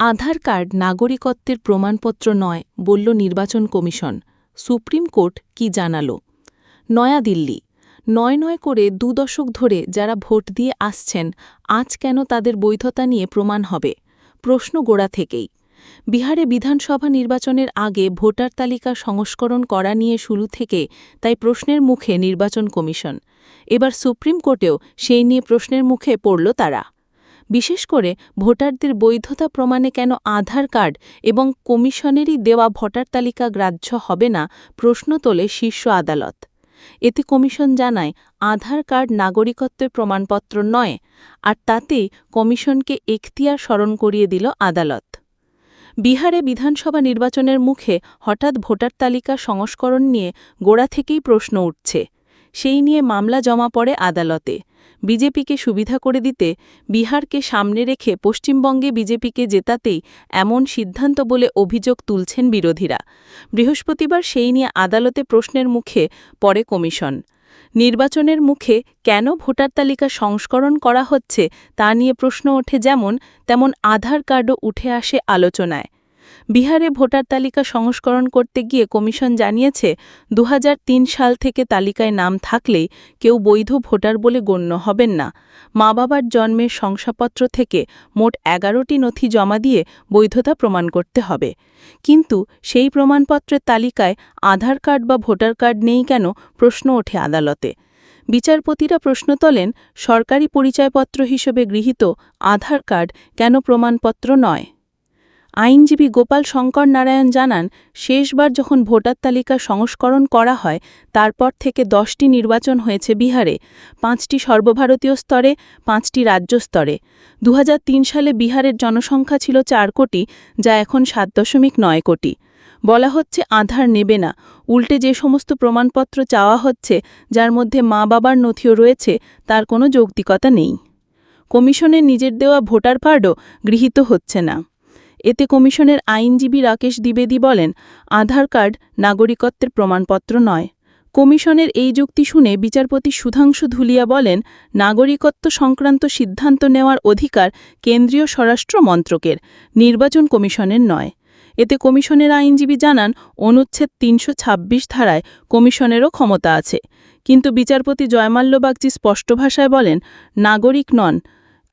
আধার card নাগরিকত্বের প্রমাণপত্র নয়, বলল নির্বাচন কমিশন। সুপ্রিম কোর্ট কি জানালো? নয়াদিল্লি। নয় নয় করে দু দশক ধরে যারা ভোট দিয়ে আসছেন, আজ কেন তাদের বৈধতা নিয়ে প্রমাণ হবে? প্রশ্ন গোড়া থেকেই। বিহারে বিধানসভা নির্বাচনের আগে ভোটার তালিকা সংস্করণ করা নিয়ে শুরু থেকে তাই প্রশ্নের মুখে নির্বাচন কমিশন। এবার সুপ্রিম কোর্টেও সেই নিয়ে প্রশ্নের মুখে পড়ল তারা। বিশেষ করে ভোটারদের বৈধতা প্রমাণে কেন আধার কার্ড এবং কমিশনেরই দেওয়া ভোটার তালিকা গ্রাহ্য হবে না প্রশ্ন তোলে শীর্ষ আদালত। এতে কমিশন জানায়, আধার কার্ড নাগরিকত্বের প্রমাণপত্র নয়, আর তাতেই কমিশনকে এখতিয়ার স্মরণ করিয়ে দিল আদালত। বিহারে বিধানসভা নির্বাচনের মুখে হঠাৎ ভোটার তালিকা সংস্করণ নিয়ে গোড়া থেকেই প্রশ্ন উঠছে। সেই নিয়ে মামলা জমা পড়ে আদালতে। বিজেপিকে সুবিধা করে দিতে বিহারকে সামনে রেখে পশ্চিমবঙ্গে বিজেপিকে জেতাতেই এমন সিদ্ধান্ত বলে অভিযোগ তুলছেন বিরোধীরা। বৃহস্পতিবার সেই নিয়ে আদালতে প্রশ্নের মুখে পড়ে কমিশন। নির্বাচনের মুখে কেন ভোটার তালিকা সংস্করণ করা হচ্ছে তা নিয়ে প্রশ্ন ওঠে যেমন, তেমন আধার কার্ডও উঠে আসে আলোচনায়। বিহারে ভোটার তালিকা সংস্করণ করতে গিয়ে কমিশন জানিয়েছে দু হাজার তিন সাল থেকে তালিকায় নাম থাকলেই কেউ বৈধ ভোটার বলে গণ্য হবেন না। মা বাবার জন্মের শংসাপত্র থেকে মোট এগারোটি নথি জমা দিয়ে বৈধতা প্রমাণ করতে হবে। কিন্তু সেই প্রমাণপত্রের তালিকায় আধার কার্ড বা ভোটার কার্ড নেই কেন প্রশ্ন ওঠে আদালতে। বিচারপতিরা প্রশ্ন তোলেন, সরকারি পরিচয়পত্র হিসেবে গৃহীত আধার কার্ড কেন প্রমাণপত্র নয়? আইনজীবী গোপাল শঙ্কর নারায়ণ জানান, শেষবার যখন ভোটার তালিকা সংস্করণ করা হয়, তারপর থেকে দশটি নির্বাচন হয়েছে বিহারে। পাঁচটি সর্বভারতীয় স্তরে, পাঁচটি রাজ্য স্তরে। দু হাজার তিন সালে বিহারের জনসংখ্যা ছিল চার কোটি, যা এখন সাত দশমিক নয় কোটি। বলা হচ্ছে আধার নেবে না। উল্টে যে সমস্ত প্রমাণপত্র চাওয়া হচ্ছে, যার মধ্যে মা বাবার নথিও রয়েছে, তার কোনো যৌক্তিকতা নেই। কমিশনের নিজের দেওয়া ভোটার কার্ডও গৃহীত হচ্ছে না। এতে কমিশনের আইনজীবী রাকেশ দ্বিবেদী বলেন, আধার কার্ড নাগরিকত্বের প্রমাণপত্র নয়। কমিশনের এই যুক্তি শুনে বিচারপতি সুধাংশু ধুলিয়া বলেন, নাগরিকত্ব সংক্রান্ত সিদ্ধান্ত নেওয়ার অধিকার কেন্দ্রীয় স্বরাষ্ট্র মন্ত্রকের, নির্বাচন কমিশনের নয়। এতে কমিশনের আইনজীবী জানান, অনুচ্ছেদ তিনশো ছাব্বিশ ধারায় কমিশনেরও ক্ষমতা আছে। কিন্তু বিচারপতি জয়মাল্য বাগচি স্পষ্ট ভাষায় বলেন, নাগরিক নন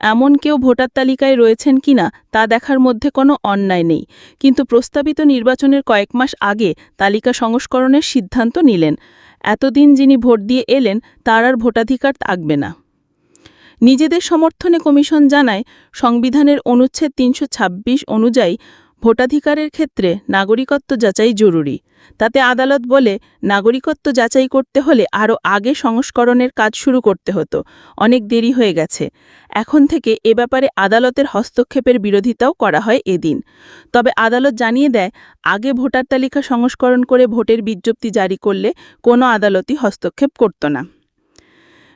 এমন কেউ ভোটার তালিকায় রয়েছেন কিনা তা দেখার মধ্যে কোনো অন্যায় নেই। কিন্তু প্রস্তাবিত নির্বাচনের কয়েক মাস আগে তালিকা সংস্করণের সিদ্ধান্ত নিলেন। এতদিন যিনি ভোট দিয়ে এলেন, তার আর ভোটাধিকার থাকবে না। নিজেদের সমর্থনে কমিশন জানায়, সংবিধানের অনুচ্ছেদ তিনশো ছাব্বিশ অনুযায়ী ভোটাধিকারের ক্ষেত্রে নাগরিকত্ব যাচাই জরুরি। তাতে আদালত বলে, নাগরিকত্ব যাচাই করতে হলে আরও আগে সংস্করণের কাজ শুরু করতে হতো। অনেক দেরি হয়ে গেছে। এখন থেকে এ ব্যাপারে আদালতের হস্তক্ষেপের বিরোধিতাও করা হয় এদিন। তবে আদালত জানিয়ে দেয়, আগে ভোটার তালিকা সংস্করণ করে ভোটের বিজ্ঞপ্তি জারি করলে কোনো আদালতই হস্তক্ষেপ করত না।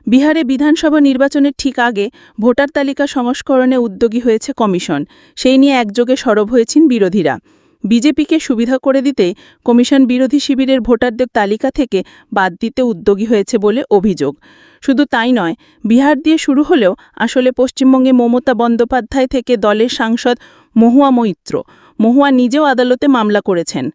বিহারে বিধানসভা নির্বাচনের ঠিক আগে ভোটার তালিকা সংস্করণে উদ্যোগী হয়েছে কমিশন। সেই নিয়ে একযোগে সরব হয়েছেন বিরোধীরা। বিজেপিকে সুবিধা করে দিতে কমিশন বিরোধী শিবিরের ভোটারদের তালিকা থেকে বাদ দিতে উদ্যোগী হয়েছে বলে অভিযোগ। শুধু তাই নয়, বিহার দিয়ে শুরু হলেও আসলে পশ্চিমবঙ্গে মমতা বন্দ্যোপাধ্যায় থেকে দলের সাংসদ মহুয়া মৈত্র। মহুয়া নিজেও আদালতে মামলা করেছেন।